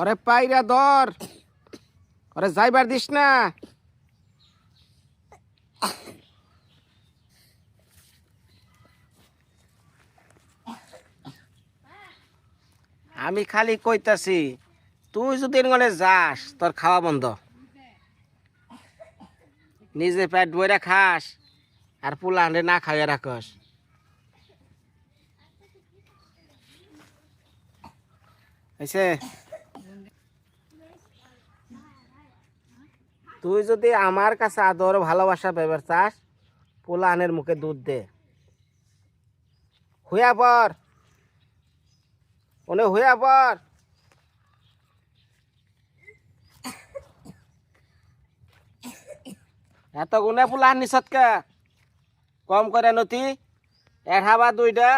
ওরে পাইরা ধর ওরে যাইবার দিস না আমি খালি কইতাছি তুই যদি এরকম যাস তোর খাওয়া বন্ধ। নিজে পেট বইরা খাস আর পুলান্ডে না খাইয়া রাখস। হয়েছে তুই যদি আমার কাছে আদর, ভালোবাসা পেবার চাস পোলানের মুখে দুধ দে। হুয়া পর ওনে হুয়া পর এত গুনে পোলা নিচতকে কম করে নতি এঠা বা দুইটা।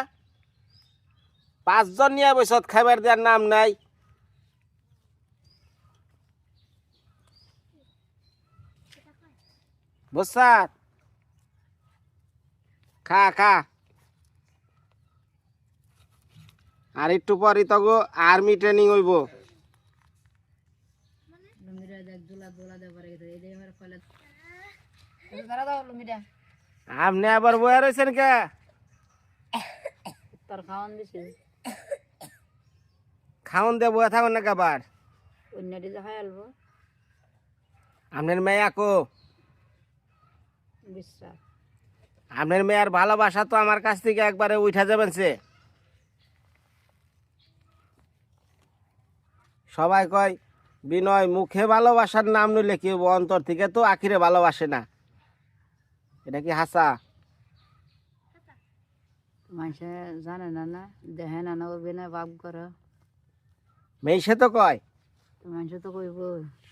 পাঁচজন নিয়ে বৈশত খাবার দেওয়ার নাম নাই। বুঝছাত খা খা। আর একটু পরই তগো আর্মি ট্রেনিং হইব। আপনি আবার বয়া রয়েছেন কে? তোর খাওয়ান দিছি। খাওন দিয়ে বয়া থাকুন না কাবার অন্যটি যে খাই আলবো। আপনার মেয়ে আকো বিশ্বাস আপনার মেয়ের ভালোবাসা তো আমার কাছ থেকে একবারে উঠা যাবেন সে। সবাই কয় বিনয় মুখে ভালোবাসার নাম নিলে কি অন্তর থেকে তো আখিরে ভালোবাসে না। এটা কি হাসা? মানুষে জানে না না দেখে না না ওবে না বাপ করে। মেয়ে তো কয়? মানুষ তো কইব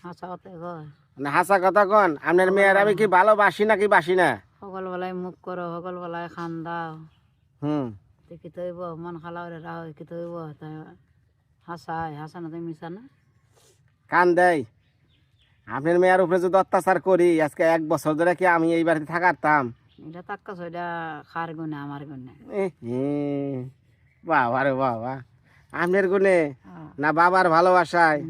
হাসা কথা কয়। না হাসা কথা কন? আপনার মেয়ের আমি কি ভালোবাসি নাকি বাসি না? সকালবেলায় মুখ করো সকালবেলায় খান দাও। হুম। দেখি তৈব? মন খালাওরে রাও দেখি তৈব? তাই হাসায় হাসা না তুমি মিশা না। কান দেয় আপনার মেয়ের উপরে যদি অত্যাচার করি আজকে এক বছর ধরে কি আমি এই বাড়িতে থাকারতাম এটা তাক্কাছ এটা খার গুনে আমার গুনে বাবা রে বাবা। আপনার গুনে না বাবার ভালোবাসায়?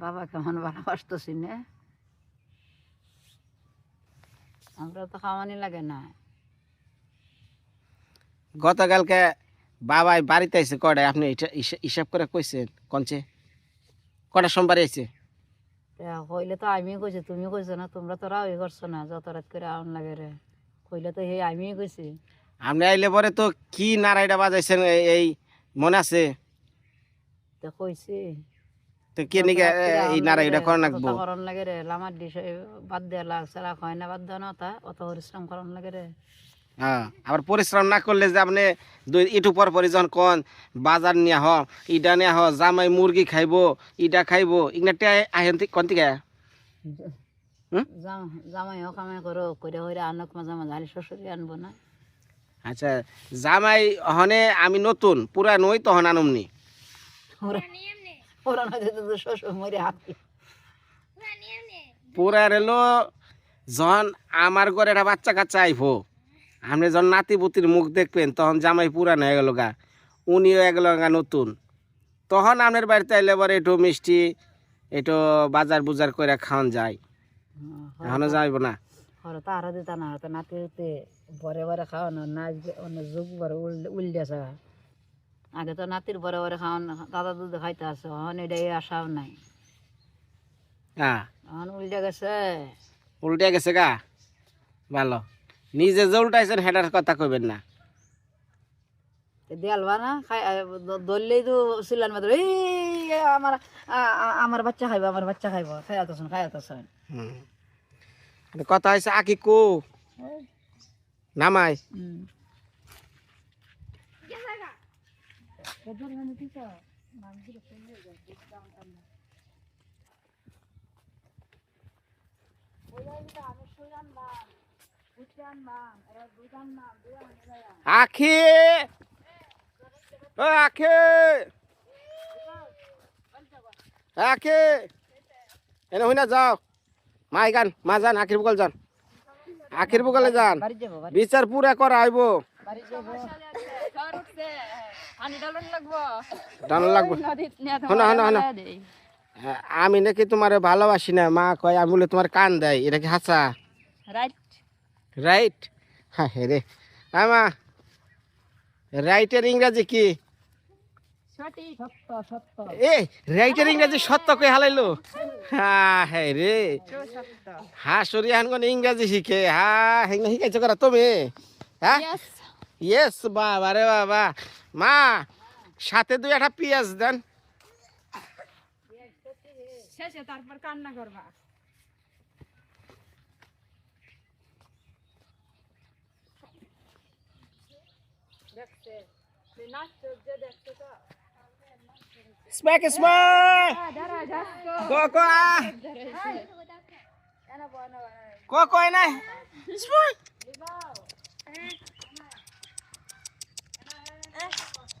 বাবা কেমন ভালোবাসতেছি না? আমরা তো খাওয়ানি লাগে না। গতকালকে বাবাই বাড়িতে আইছে কটায় আপনি হিসাব করে কইছেন কনছে কটা সোমবার আইছে? কইলে তো আমি কইছি তুমি কইছো না তোমরা তো রাওই করছ না যত রাত করে আউন লাগে রে। কইলে তো সেই আমি কইছি। আপনি আইলে পরে তো কি নারাইটা বাজাইছেন এই- এই মনে আছে? তো কইছি। তো কে নিকে এই নারাইটা করা নাকবো? করন লাগে রে লামার দিছে বাদ দেওয়া লাগ সারা হয় না বাদ দেওয়া না তা অত পরিশ্রম করন লাগে রে। হ্যাঁ আবার পরিশ্রম না করলে যে আপনি দুই ইটু পর পরে যখন কন বাজার নিয়ে হ ইটা নিয়ে হ জামাই মুরগি খাইবো ইটা খাইবো ইগনাটে আহেন কোন থেকে জামাই হোক কামাই করো করে হইরে আনক মাঝে মাঝে হালি শ্বশুরি আনব না। আচ্ছা জামাই হনে আমি নতুন পুরা নই তখন আনমনি পুরা রেলো যখন আমার ঘরে একটা বাচ্চা কাচ্চা আইবো আপনি যখন নাতি পুতির মুখ দেখবেন তখন জামাই পুরান হয়ে গেল গা। উনিও এগুলো গা নতুন। তখন আপনার বাড়িতে আইলে পরে একটু মিষ্টি একটু বাজার বুজার করে খাওয়ান যায়। এখনও যাইব না। ওরা তো দিতা না নাতি বরে বরে খাওয়ানো না অন্য যুগ বরে আগে তো নাতির বরে বরে খাওয়ান দাদা দুধ খাইতে আছে এখন এটা এই আশাও নাই। হ্যাঁ উল্টে গেছে। উল্টে গেছে গা? ভালো। নিজে যে উল্টাইছেন হেটার কথা কইবেন না। তো দেয়ালবা না খাই ধরলেই তো সিলান মাত্র এই আমার আমার বাচ্চা খাইব আমার বাচ্চা খাইব খাই আতছন খাই আতছন হুম। কথা হয়েছে আকি কো নামাই। আখি! ও আখি! আখি! এনে হইনা যাও। মাই গান, মা যান, আখির বগল যান। আখির বগলে যান। বিচার পুরা করা আইব বাড়ি যাব ডানো লাগবে? হনা হনা হনা হ্যাঁ, আমি নাকি তোমার ভালোবাসি না মা কয় আমি বলে তোমার কান দেয় এটা কি হাসা? রাইট রাইট হ্যাঁ রে। হ্যাঁ মা। রাইটের ইংরাজি কি? এ রাইটের ইংরাজি সত্য কই হালাইলো? হ্যাঁ হ্যাঁ রে। হ্যাঁ সরি হানগন ইংরাজি শিখে। হ্যাঁ হেঙ্গা শিখাইছো করা তুমি? হ্যাঁ? ইয়েস বাবা রে বাবা মা সাথে দুই একটা পেঁয়াজ দেন। শেষে তারপর কান্না করবা। দেখছে নাচছে যে দেখছে তো। স্ম্যাক স্ম্যাক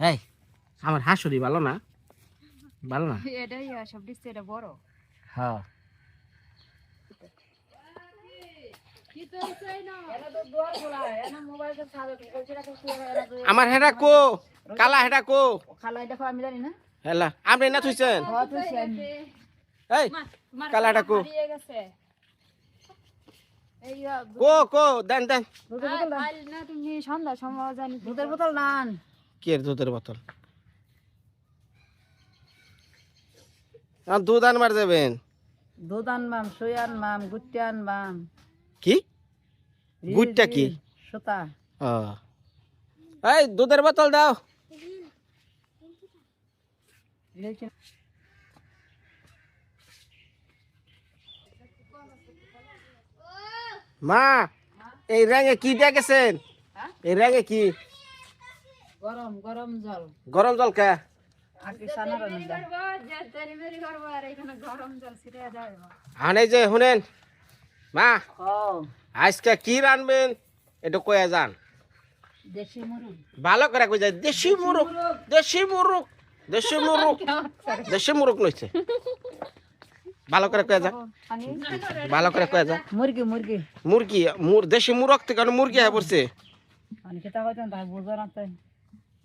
এই আমার হাসুরি ভালো না? ভালো না? এটাই সব দিচ্ছে এটা বড়। হ্যাঁ। আমার হেডা কো? কালা হেডা কো? দেখো আমি জানি না। হেলা আপনি না থুইছেন? হওয়া তুলছি আমি এই কালা হেডা কো? কো কো দেন দেন। দুধের বোতল না তুমি সন্ধ্যা সময় জানি। দুধের বোতল নান কি এর দুধের বোতল? দুধ আনবার যাবেন? দুধ আনবাম সই আনবাম গুট্টি আনবাম। কি? গুটটা কি? সুতা। ও। এই দুধের বোতল দাও। মা এই র্যাঙে কি দেখেছেন হ্যাঁ? এই র্যাঙে কি? গরম গরম জল। গরম জল কে? আর কি সানার গরম জল ছিটে যায় আনে যে শুনেন মা আজকে কি রানবেন একটু কয়ে যান। দেশি মুরগ। ভালো করে কই যায় দেশি মুরগ দেশি মুরগ দেশি মুরগ দেশি মুরগ লইছে। ভালো করে কয়ে যা ভালো করে কয়ে যা মুরগি মুরগি। মুরগি মুর দেশি মুরগ থেকে মুরগি হয়ে পড়ছে। বুঝো না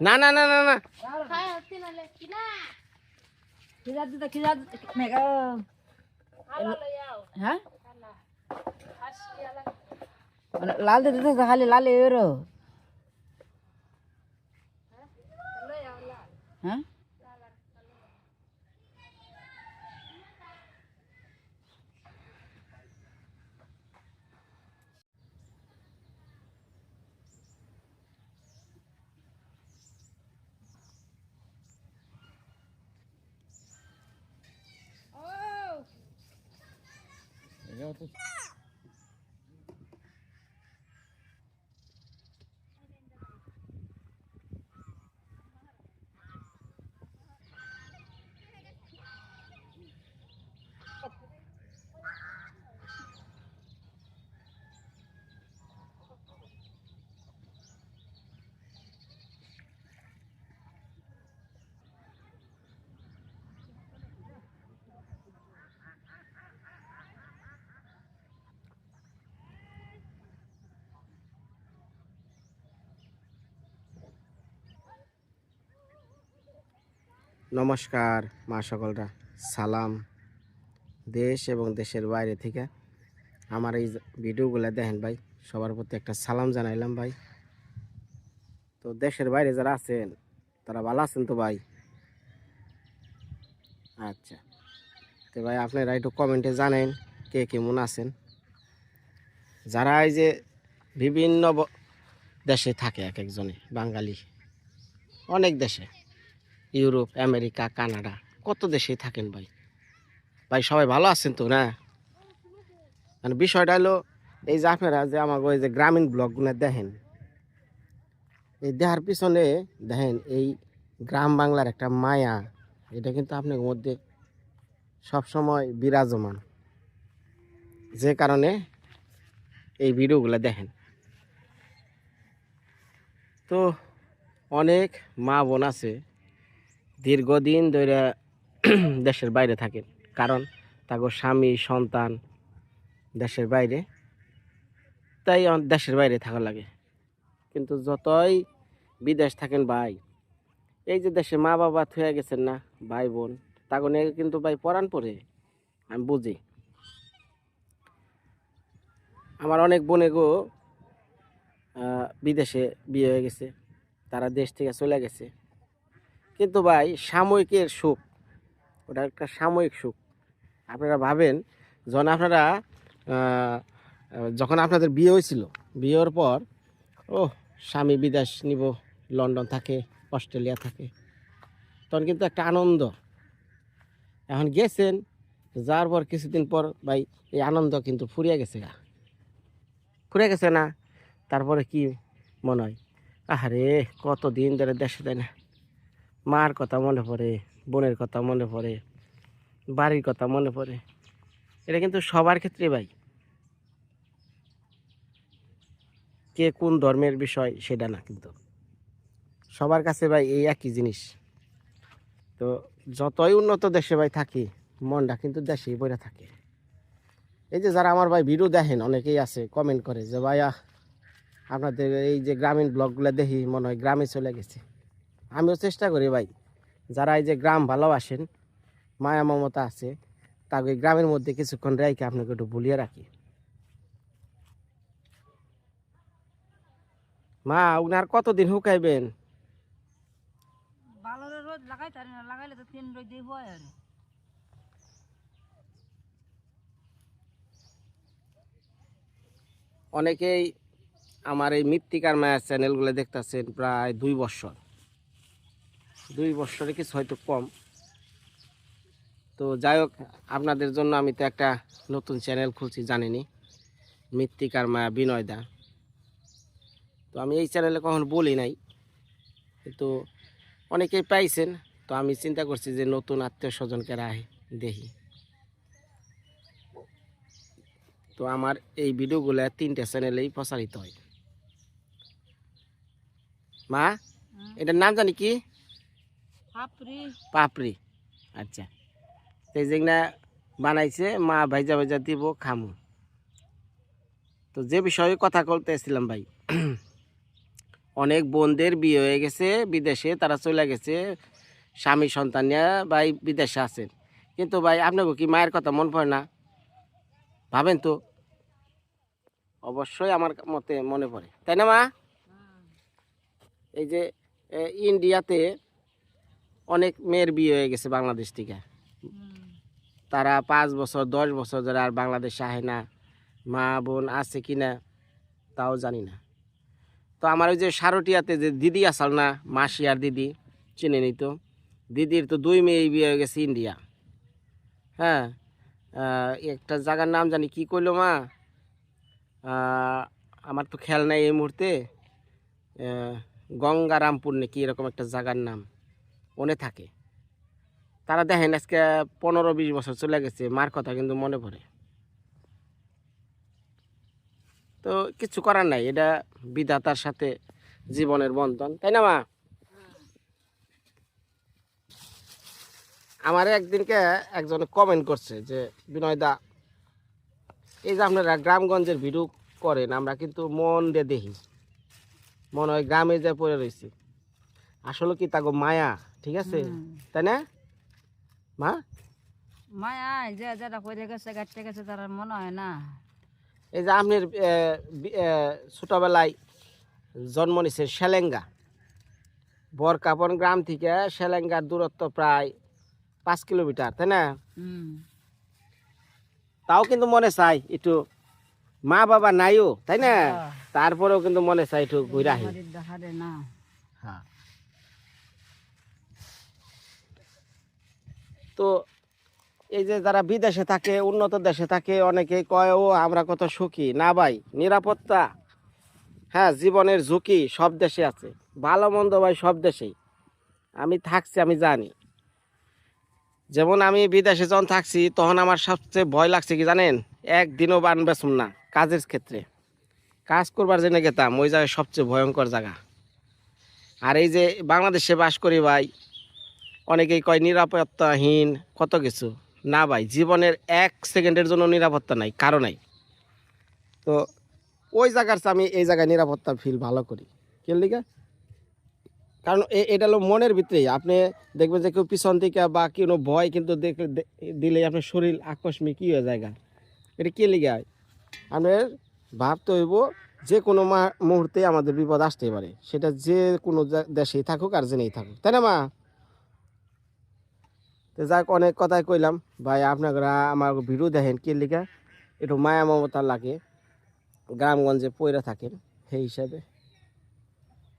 না না না না না। লাল দিতে খালি লাল এরো হ্যাঁ? Gracias. নমস্কার, মা সকলরা। সালাম। দেশ এবং দেশের বাইরে থেকে আমার এই ভিডিওগুলো দেখেন ভাই, সবার প্রতি একটা সালাম জানাইলাম ভাই। তো দেশের বাইরে যারা আছেন, তারা ভালো আছেন তো ভাই? আচ্ছা। তো ভাই, আপনারা একটু কমেন্টে জানেন কে কেমন আছেন। যারা এই যে বিভিন্ন দেশে থাকে এক একজনে, বাঙালি, অনেক দেশে। ইউরোপ, আমেরিকা, কানাডা, কত দেশে থাকেন ভাই? ভাই, সবাই ভালো আছেন তো, না? মানে বিষয়টা হলো, এই যে আপনারা যে আমাকে ওই যে গ্রামীণ ব্লগগুলো দেখেন, এই দেহার পিছনে দেখেন, এই গ্রাম বাংলার একটা মায়া, এটা কিন্তু আপনার মধ্যে সবসময় বিরাজমান। যে কারণে এই ভিডিওগুলো দেখেন। তো অনেক মা বোন আছে দীর্ঘদিন ধরে দেশের বাইরে থাকেন। কারণ তাকে স্বামী, সন্তান দেশের বাইরে, তাই দেশের বাইরে থাকা লাগে। কিন্তু যতই বিদেশ থাকেন ভাই, এই যে দেশে মা বাবা থুয়ে গেছেন না, ভাই বোন তাকে নিয়ে কিন্তু ভাই পরাণ পড়ে আমি বুঝি। আমার অনেক বোনে গো বিদেশে বিয়ে হয়ে গেছে, তারা দেশ থেকে চলে গেছে। কিন্তু ভাই, সাময়িকের সুখ। ওটা একটা সাময়িক সুখ। আপনারা ভাবেন, যখন আপনারা যখন আপনাদের বিয়ে হয়েছিল বিয়ের পর ও স্বামী বিদেশ নিব, লন্ডন থাকে, অস্ট্রেলিয়া থাকে, তখন কিন্তু একটা আনন্দ। এখন গেছেন, যাওয়ার পর কিছুদিন পর ভাই, এই আনন্দ কিন্তু ফুরিয়ে গেছে গা। ফুরিয়ে গেছে না? তারপরে কি মনে হয়? আহারে কত দিন ধরে দেশে দেয় না? মার কথা মনে পড়ে বোনের কথা মনে পড়ে বাড়ির কথা মনে পড়ে। এটা কিন্তু সবার ক্ষেত্রে ভাই। কে কোন ধর্মের বিষয় সেটা না কিন্তু। সবার কাছে ভাই এই একই জিনিস। তো যতই উন্নত দেশে ভাই থাকি মনটা কিন্তু দেশেই বইরা থাকে। এই যে যারা আমার ভাই ভিডিও দেখেন অনেকেই আছে কমেন্ট করে যে ভাই আহ, আপনাদের এই যে গ্রামীণ ব্লগগুলো দেখি মনে হয় গ্রামে চলে গেছে। আমিও চেষ্টা করি ভাই। যারা এই যে গ্রাম ভালোবাসেন মায়া মমতা আছে তাকে গ্রামের মধ্যে কিছুক্ষণ রেখে আপনাকে একটু ভুলিয়ে রাখি। মা উনার কতদিন হুকাইবেন? অনেকেই আমার এই মৃত্তিকার মায়ের চ্যানেলগুলো দেখতেছেন প্রায় দুই বছর। দুই বছরে কিছু হয়তো কম। তো যাই হোক আপনাদের জন্য আমি তো একটা নতুন চ্যানেল খুলছি জানিনি মৃত্তিকার মায়া বিনয়দা তো আমি এই চ্যানেলে কখন বলি নাই। কিন্তু অনেকেই পাইছেন তো আমি চিন্তা করছি যে নতুন আত্মীয় স্বজনকে রায় দেখি। তো আমার এই ভিডিওগুলো তিনটে চ্যানেলেই প্রচারিত হয়। মা এটার নাম জানি কি? পাপড়ি। আচ্ছা। এই যেগুলা বানাইছে মা ভাইজা ভাইজা দিব খামু। তো যে বিষয়ে কথা বলতেছিলাম ভাই অনেক বোনদের বিয়ে হয়ে গেছে বিদেশে তারা চলে গেছে স্বামী সন্তান নিয়ে ভাই বিদেশে আছেন কিন্তু ভাই আপনাকে কি মায়ের কথা মন পড়ে না? ভাবেন তো? অবশ্যই আমার মতে মনে পড়ে। তাই না মা? এই যে ইন্ডিয়াতে অনেক মেয়ের বিয়ে হয়ে গেছে বাংলাদেশ থেকে। তারা পাঁচ বছর, দশ বছর ধরে আর বাংলাদেশে আহে না, মা, বোন আছে কি না, তাও জানি না। তো আমার ওই যে সারটিয়াতে যে দিদি আসাল না মাসি আর দিদি, চিনে নিত দিদির তো দুই মেয়ে বিয়ে হয়ে গেছে ইন্ডিয়া। হ্যাঁ একটা জায়গার নাম জানি, কি কইলো মা? আমার তো খেয়াল নাই এই মুহূর্তে। গঙ্গারামপুর নাকি এরকম একটা জায়গার নাম। মনে থাকে। তারা দেখেন আজকে পনেরো বিশ বছর চলে গেছে, মার কথা কিন্তু মনে পড়ে। তো কিছু করার নাই, এটা বিধাতার সাথে জীবনের বন্ধন, তাই না মা? আমার একদিনকে একজন কমেন্ট করছে যে, বিনয় দা, এই যে আপনারা গ্রামগঞ্জের ভিডিও করেন, আমরা কিন্তু মন দিয়ে দেখি। মনে হয় গ্রামে যে পড়ে রয়েছি। আসলে কি তাগো মায়া? ঠিক আছে? তাই না মা? মায়া যে করে গেছে গাড়তে গেছে তার মনে হয় না। এই যে আপনার ছোটবেলায় জন্ম নিছে সেলেঙ্গা বরকাপন গ্রাম থেকে সেলেঙ্গার দূরত্ব প্রায় পাঁচ কিলোমিটার তাই না তাও কিন্তু মনে চাই একটু মা বাবা নাইও তাই না। তারপরেও কিন্তু মনে চাই একটু ঘুরে আহি। হ্যাঁ। তো এই যে যারা বিদেশে থাকে, উন্নত দেশে থাকে, অনেকেই কয়, ও, আমরা কত সুখী। না ভাই, নিরাপত্তা হ্যাঁ জীবনের ঝুঁকি সব দেশে আছে। ভালো মন্দ ভাই সব দেশেই। আমি থাকছি, আমি জানি। যেমন আমি বিদেশে যখন থাকছি, তখন আমার সবচেয়ে ভয় লাগছে কি জানেন? একদিনও বান বেসুম না, কাজের ক্ষেত্রে। কাজ করবার জন্য গেতাম, ওই জায়গায় সবচেয়ে ভয়ঙ্কর জায়গা। আর এই যে বাংলাদেশে বাস করি ভাই অনেকেই কয় নিরাপত্তাহীন, কত কিছু। না ভাই, জীবনের এক সেকেন্ডের জন্য নিরাপত্তা নাই, কারও নাই। তো ওই জায়গার আমি এই জায়গায় নিরাপত্তা ফিল ভালো করি। কে লিগা? কারণ এটা হলো মনের ভিতরেই। আপনি দেখবেন যে কেউ পিছন থেকে বা কোনো ভয় কিন্তু দেখলে দিলে আপনার শরীর আকস্মিক কী হয়ে জায়গা এটা কে লিগা? আপনার ভাবতে হইব যে কোনো মুহূর্তে আমাদের বিপদ আসতে পারে। সেটা যে কোনো দেশেই থাকুক আর জেনেই থাকুক। তাই না মা? তো যাক, অনেক কথাই কইলাম। ভাই, আপনারা আমার ভিডিও দেখেন কি লিখা? একটু মায়া মমতা লাগে। গ্রামগঞ্জে পইরা থাকেন, সেই হিসাবে।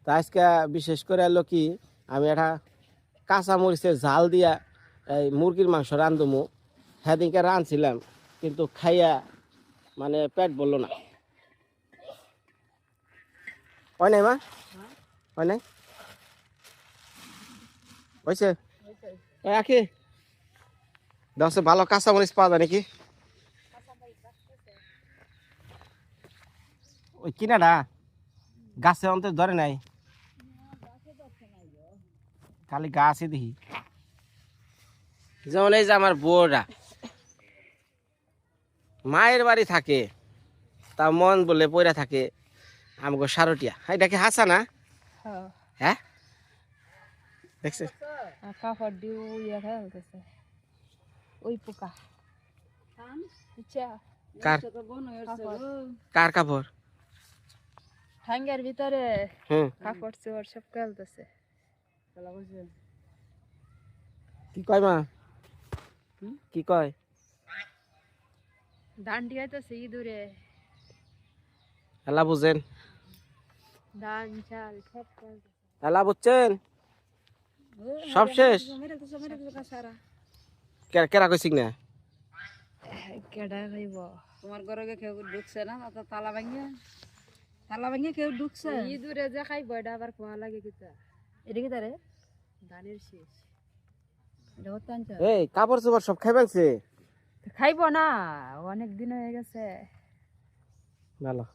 তা আজকে বিশেষ করে এলো কি, আমি একটা কাঁচা মরিচের ঝাল দিয়া এই মুরগির মাংস রান্ধমু সেদিনকে রাঁধছিলাম, কিন্তু খাইয়া মানে পেট বলল না। হয় নাই, মা? হয় নাই? হয়েছে রাখি দশে ভালো কাঁচা মরিচ পাওয়া যায় নাকি? ওই কিনাটা গাছে অন্তর ধরে নাই। খালি গাছই দেখি। যেমন এই যে আমার বউরা। মায়ের বাড়ি থাকে তা মন বলে পয়রা থাকে আমাকে সারটিয়া। এটা কি হাসা না? হ্যাঁ। দেখছে কাপড় দিয়ে ইয়ে খেলতেছে ওই পোকা। কার? কার কাপড়? ঠাঙ্গের ভিতরে হুম। কাপড় চোপড় সব খেলতেছে কি কয় মা? কি কয়? ধান ইঁদুরে। এলা বুঝেন। ধান চাল সব এলা বুঝছেন? সব শেষ? কেরা কইছিক না? কেডা খাইব তোমার ঘরে কেউ ঢুকছে না? তো তালা ভাঙিয়ে তালা ভাঙিয়ে কেউ ঢুকছে? ইঁদুরে যে খাইব এটা আবার খোয়া লাগে কিতা? এটা কি তারে ধানের শেষ। এই কাপড় চোপড় সব খাই তো খাইব না অনেক দিন হয়ে গেছে। ভালো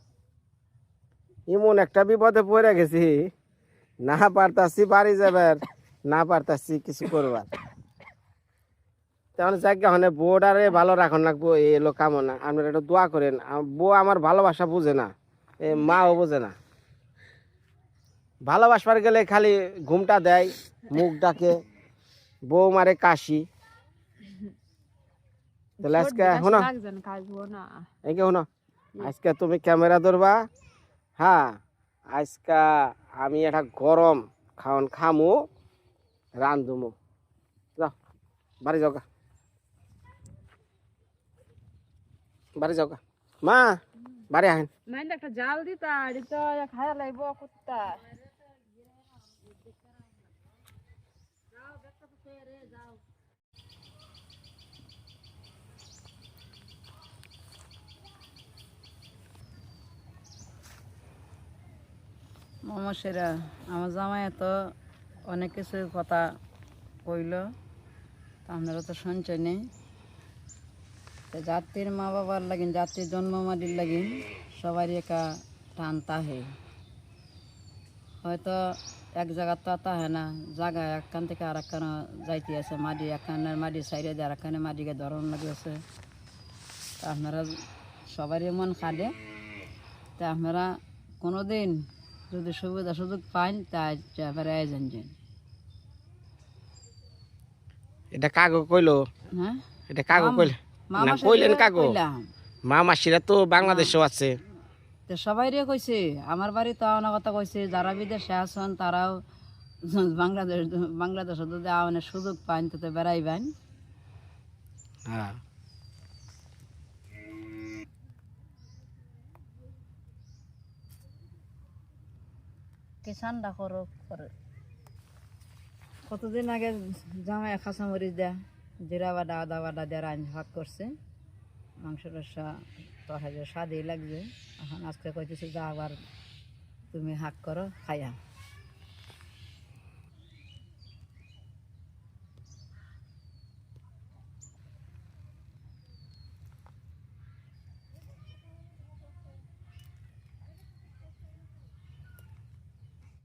এমন একটা বিপদে পড়ে গেছি। না পারতাছি বাড়ি যাবার না পারতাছি কিছু করবার। তেমন জায়গা হনে বউডারে ভালো রাখন লাগবো এলো কামনা আপনারা একটু দোয়া করেন। বউ আমার ভালোবাসা বুঝে না এ মাও বুঝে না। ভালোবাসবার গেলে খালি ঘুমটা দেয় মুখ ডাকে বউ মারে কাশি। তাহলে আজকে শোনো। এই শোনো আজকে তুমি ক্যামেরা ধরবা। হ্যাঁ আজকে আমি একটা গরম খাওয়ান খামু রান্ধুমু যাও বাড়ি যাও গা। বাড়ি যাও মা বাড়ি আহেন। মাইন্ড একটা জাল দিতা এটা খায়া লাইব কুত্তা। মমসেরা আমার জামাই তো অনেক কিছু কথা কইল তা আপনারা তো শুনছেন নেই। তো জাতির মা বাবার লাগিন জাতির জন্ম মাটির লাগিন সবারই একা টান তাহে। হয়তো এক জায়গা তো তাহে না জায়গা একখান থেকে আর একখানে যাইতে আছে মাটি একখানের মাটি সাইডে দিয়ে আর একখানে মাটিকে ধরন লাগিয়েছে। তা আপনারা সবারই মন খাদে তা আপনারা কোনো দিন যদি সুবিধা সুযোগ পান তা এবারে আয়োজন যান এটা কাগো কইলো? হ্যাঁ? এটা কাগো মাম- কইলে না কইলেন কাগো মা মাসিরা তো বাংলাদেশেও আছে। তো সবাই রে কইছে আমার বাড়ি তো অনেক কথা কইছে যারা বিদেশে আছেন তারাও বাংলাদেশ বাংলাদেশে যদি সুযোগ পাইন তো বেড়াইবেন। হ্যাঁ। করো কতদিন আগে জামাই খাসা মরিচ দেয়া? জিরা বাটা, আদা বাটা দিয়ে রান ভাগ করছে। মাংস রসা তরকারি স্বাদই লাগছে এখন আজকে কইতেছি যা আবার তুমি হাক করো, খাইয়া।